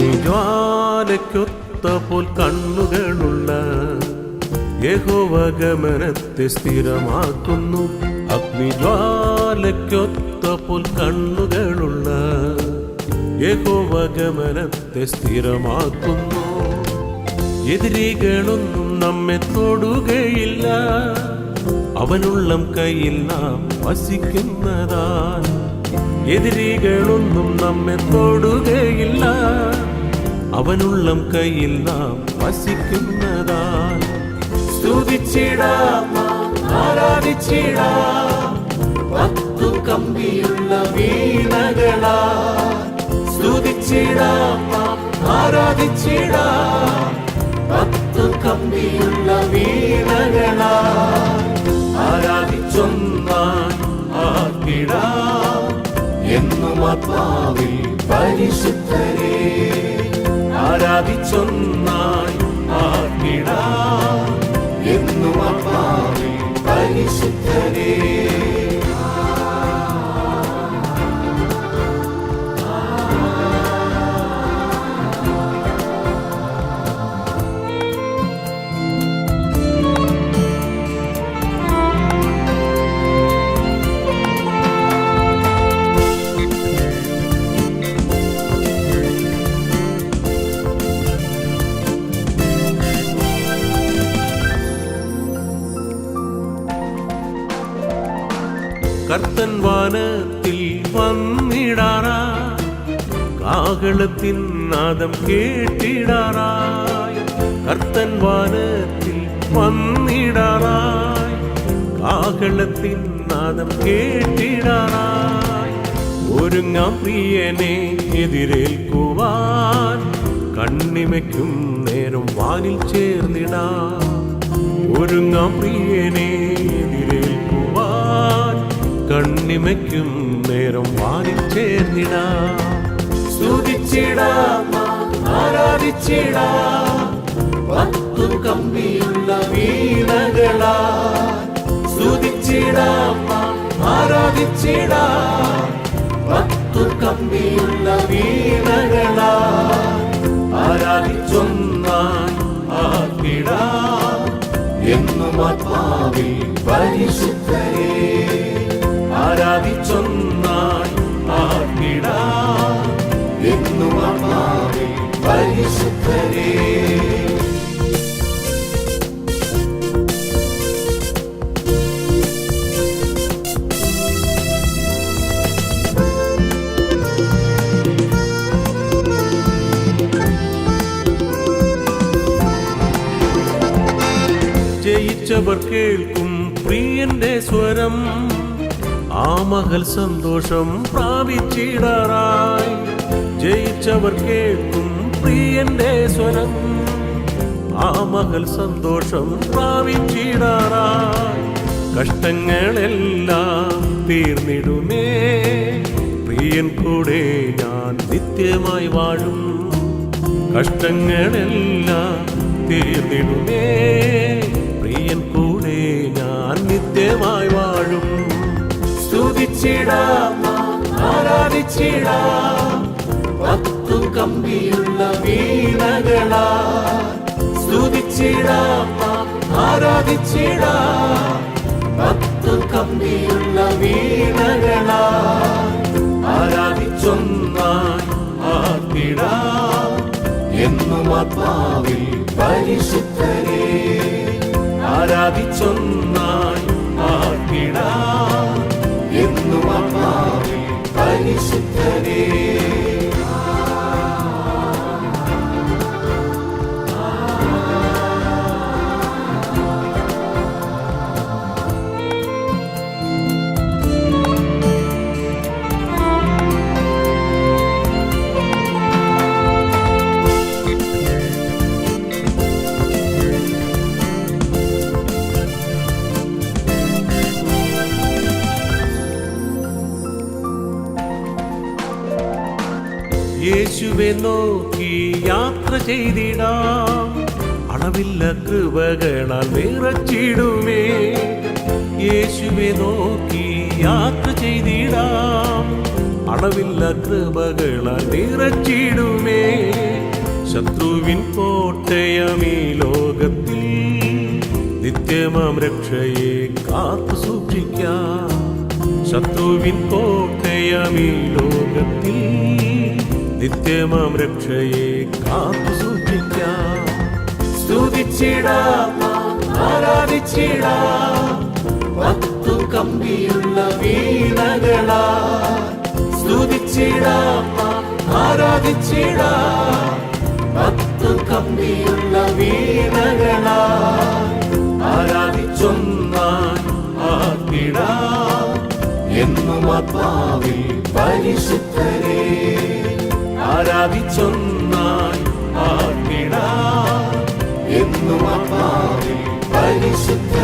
അഗ്നിജ്വാലയ്ക്കൊത്ത പോൽ കണ്ണുകളുള്ള യഹോവഗമനത്തെ സ്ഥിരമാക്കുന്നു. അഗ്നിജ്വാലയ്ക്കൊത്ത പോൽ കണ്ണുകളുള്ള യഹോവഗമനത്തെ സ്ഥിരമാക്കുന്നു. എതിരികളൊന്നും നമ്മെ തൊടുകയില്ല. അവനുള്ളം കയ്യിൽ നാം വസിക്കുന്നതാ എതിരികളൊന്നും നമ്മെ തൊടുകയില്ല. അവനുള്ളം കയ്യിൽ നാം വസിക്കുന്നതാ സ്തുതിച്ചിടാം ആരാധിച്ചിടാം. കമ്പിയുള്ള വീണകളാ സ്തുതിച്ചിടാം ആരാധിച്ചിടാം. പത്തു കമ്പിയുള്ള വീണകളാ ആരാധിച്ചൊന്നാൻ ആർക്കിടാം. എന്നും ആത്മാവിൽ പരിശുദ്ധരെ. ആരാധിച്ചൊന്നായി കർത്തൻ വാനത്തിൽ വന്നിടാറാ. കാകളത്തിൻ നാദം കേട്ടിടാറായി. കർത്തൻ വാനത്തിൽ വന്നിടാറായി. കാകളത്തിൻ നാദം കേട്ടിടാറായി. ഒരുങ്ങാം പ്രിയനെ എതിരേൽക്കുവാൻ. കണ്ണിമയ്ക്കും നേരം വാനിൽ ചേർന്നിടാം. ഒരുങ്ങാം പ്രിയനെ കണ്ണിമയ്ക്കും നേരം വാനിൽ ചേർന്നിടാം സ്തുതിച്ചിടാം ആരാധിച്ചിടാം. ആരാധിച്ചിടാം ആരാധിച്ചൊന്നാൻ എന്നും ആത്മാവിൽ പരിശുദ്ധരെ. ആരാധിച്ചൊന്നായി ആർക്കിടാം എന്നും ആത്മാവിൽ പരിശുദ്ധരെ. ജയിച്ചവർ കേൾക്കും പ്രിയന്റെ സ്വരം. ആ മകൾ സന്തോഷം പ്രാപിച്ചിടാറായി. ജയിച്ചവർ കേൾക്കും പ്രിയന്റെ സ്വരം. ആ മകൾ സന്തോഷം പ്രാപിച്ചിടാറായി. കഷ്ടങ്ങളെല്ലാം തീർന്നിടുമേ. പ്രിയൻ കൂടെ ഞാൻ നിത്യമായി വാഴും. കഷ്ടങ്ങളെല്ലാം തീർന്നിടുമേ. സ്തുതിച്ചിടാം ആരാധിച്ചിടാം. പത്തു കമ്പിയുള്ള വീണകളാ. സ്തുതിച്ചിടാം ആരാധിച്ചിടാം. പത്തു കമ്പിയുള്ള വീണകളാ. ആരാധിച്ചൊന്നായി ആർക്കിടാം എന്നും ആത്മാവിൽ പരിശുദ്ധരേ. ആരാധിച്ചൊന്നായി ആർക്കിടാം എന്നും ആത്മാവിൽ യേശുവെ നോക്കി യാത്ര ചെയ്തിടാം. അളവില്ല കൃപകളാൽ നിറച്ചിടുമേ. യേശുവെ നോക്കി യാത്ര ചെയ്തിടാം. അളവില്ല കൃപകളാൽ നിറച്ചിടുമേ. ശത്രുവിൻ കോട്ടയമീ ലോകത്തിൽ നിത്യമാം രക്ഷയെ കാത്തു സൂക്ഷിക്കാം. ശത്രുവിൻ കോട്ടയമീ ലോകത്തിൽ നിത്യമാം രക്ഷയെ കാത്തു സൂക്ഷിക്കാം. സ്തുതിച്ചിടാം ആരാധിച്ചിടാം. പത്തു കമ്പിയുള്ള വീണകളാ സ്തുതിച്ചിടാം ആരാധിച്ചിടാം. കമ്പിയുള്ള ആരാധിച്ചൊന്നാൻ എന്നും ആത്മാവിൽ പരിശുദ്ധരെ. ആരാധിച്ചൊന്നായി ആർത്തിടാം എന്നും ആത്മാവിൽ പരിശുദ്ധരെ